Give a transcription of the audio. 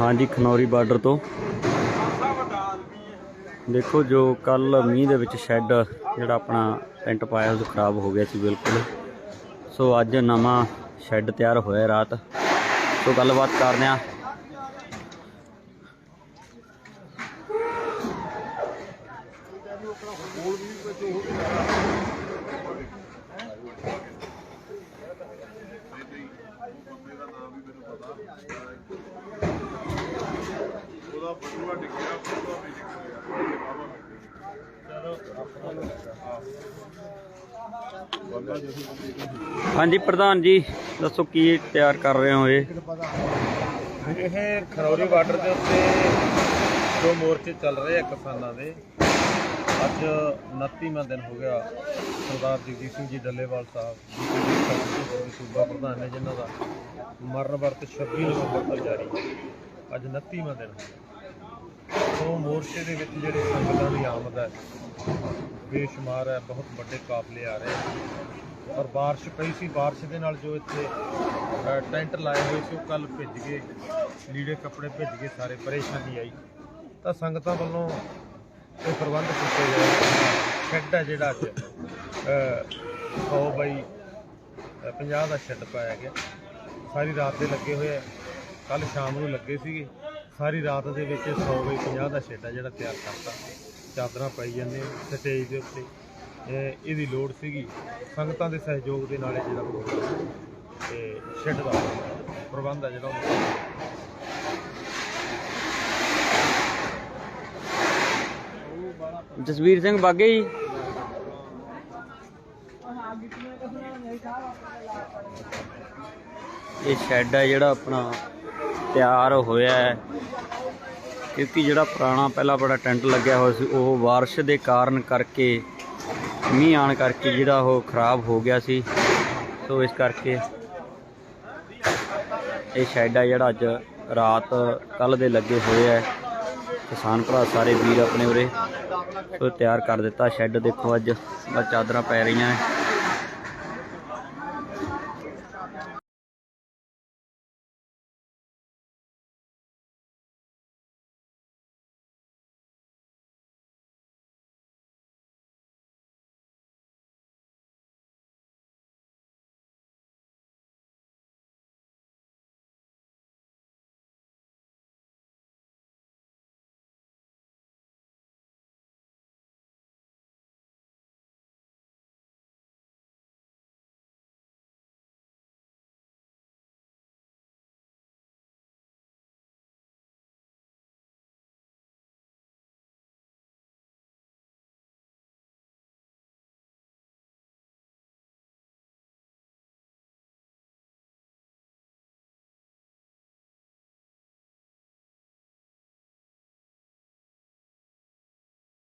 ਹਾਂਜੀ, ਖਨੌਰੀ ਬਾਰਡਰ ਤੋਂ। ਦੇਖੋ ਜੋ ਕੱਲ ਮੀਂਹ ਦੇ ਵਿੱਚ ਸ਼ੈੱਡ ਜਿਹੜਾ ਆਪਣਾ ਟੈਂਟ ਪਾਇਆ, ਉਹ ਖਰਾਬ ਹੋ ਗਿਆ ਸੀ ਬਿਲਕੁਲ। ਸੋ ਅੱਜ ਨਵਾਂ ਸ਼ੈੱਡ ਤਿਆਰ ਹੋਇਆ ਰਾਤ। ਸੋ ਗੱਲਬਾਤ ਕਰਦੇ ਆ ਉਹਦਾ ਬਟੂਆ ਡਿੱਗਿਆ ਬਟੂਆ ਹਾਂਜੀ ਪ੍ਰਧਾਨ ਜੀ ਦੱਸੋ ਕੀ ਤਿਆਰ ਕਰ ਰਹੇ ਹੋ ਇਹ? ਇਹ ਖਰੌਰੀ ਬਾਰਡਰ ਦੇ ਉੱਤੇ ਦੋ ਮੋਰਚੇ ਚੱਲ ਰਹੇ ਆ ਕਿਸਾਨਾਂ ਦੇ। ਅੱਜ 29ਵਾਂ ਦਿਨ ਹੋ ਗਿਆ ਸਰਦਾਰ ਜਗਜੀਤ ਸਿੰਘ ਜੀ ਡੱਲੇਵਾਲ ਸਾਹਿਬ ਸੂਬਾ ਪ੍ਰਧਾਨ ਨੇ ਜਿਨ੍ਹਾਂ ਦਾ ਮਰਨ ਵਰਤ 26 ਨਵੰਬਰ ਤੋਂ ਜਾਰੀ ਹੈ। ਅੱਜ 29ਵਾਂ ਦਿਨ ਉਹ ਮੋਰਚੇ ਦੇ ਵਿੱਚ ਜਿਹੜੇ ਸੰਗਤਾਂ ਦੀ ਆਮਦ ਹੈ ਬੇਸ਼ੁਮਾਰ ਹੈ ਬਹੁਤ ਵੱਡੇ ਕਾਫਲੇ ਆ ਰਹੇ ਔਰ ਬਾਰਿਸ਼ ਪਈ ਸੀ ਬਾਰਿਸ਼ ਦੇ ਨਾਲ ਜੋ ਇੱਥੇ ਟੈਂਟ ਲਾਏ ਹੋਏ ਸੀ ਉਹ ਕੱਲ ਭਿੱਜ ਗਏ ਲੀੜੇ ਕੱਪੜੇ ਭਿੱਜ ਗਏ ਸਾਰੇ ਪਰੇਸ਼ਾਨੀ ਆਈ। ਤਾਂ ਸੰਗਤਾਂ ਵੱਲੋਂ ਇਹ ਪ੍ਰਬੰਧ ਕੀਤੇ ਗਏ। ਸ਼ੈੱਡ ਹੈ ਜਿਹੜਾ ਅੱਜ 100 ਬਾਈ ਅ, 50 ਦਾ ਸ਼ੈੱਡ ਪਾਇਆ ਗਿਆ। ਸਾਰੀ ਰਾਤ ਦੇ ਲੱਗੇ ਹੋਏ ਆ ਕੱਲ ਸ਼ਾਮ ਨੂੰ ਲੱਗੇ ਸੀਗੇ। ਸਾਰੀ ਰਾਤ ਦੇ ਵਿੱਚ 100 ਵਜੇ 50 ਦਾ ਸ਼ੈੱਡ ਹੈ ਜਿਹੜਾ ਤਿਆਰ ਕਰਤਾ। ਚਾਦਰਾਂ ਪਾਈ ਜਾਂਦੇ ਸਟੇਜ ਦੇ ਉੱਤੇ। ਇਹਦੀ ਲੋੜ ਸੀਗੀ। ਸੰਗਤਾਂ ਦੇ ਸਹਿਯੋਗ ਦੇ ਨਾਲ ਇਹ ਜਿਹੜਾ ਪ੍ਰੋਗਰਾਮ ਤੇ ਸ਼ੈੱਡ ਦਾ ਪ੍ਰਬੰਧ ਹੈ ਜਿਹੜਾ ਉਹ ਜਸਵੀਰ ਸਿੰਘ ਬਾਗੇ ਜੀ। ਇਹ ਸ਼ੈੱਡ ਹੈ ਜਿਹੜਾ ਆਪਣਾ ਤਿਆਰ ਹੋਇਆ ਹੈ। ਕਿਉਂਕਿ ਜਿਹੜਾ ਪੁਰਾਣਾ ਪਹਿਲਾਂ ਬੜਾ ਟੈਂਟ ਲੱਗਿਆ ਹੋਇਆ ਸੀ, ਉਹ ਬਾਰਿਸ਼ ਦੇ ਕਾਰਨ ਕਰਕੇ, ਮੀਂਹ ਆਣ ਕਰਕੇ ਜਿਹੜਾ ਉਹ ਖਰਾਬ ਹੋ ਗਿਆ ਸੀ। ਸੋ ਇਸ ਕਰਕੇ ਇਹ ਸ਼ੈੱਡ ਹੈ ਜਿਹੜਾ ਅੱਜ ਰਾਤ ਕੱਲ ਦੇ ਲੱਗੇ ਹੋਏ ਹੈ। ਕਿਸਾਨ ਭਰਾ ਸਾਰੇ ਵੀਰ ਆਪਣੇ ਉਰੇ ਸੋ ਤਿਆਰ ਕਰ ਦਿੱਤਾ। ਸ਼ੈੱਡ ਦੇਖੋ ਅੱਜ, ਬਸ ਚਾਦਰਾਂ ਪੈ ਰਹੀਆਂ ਹੈ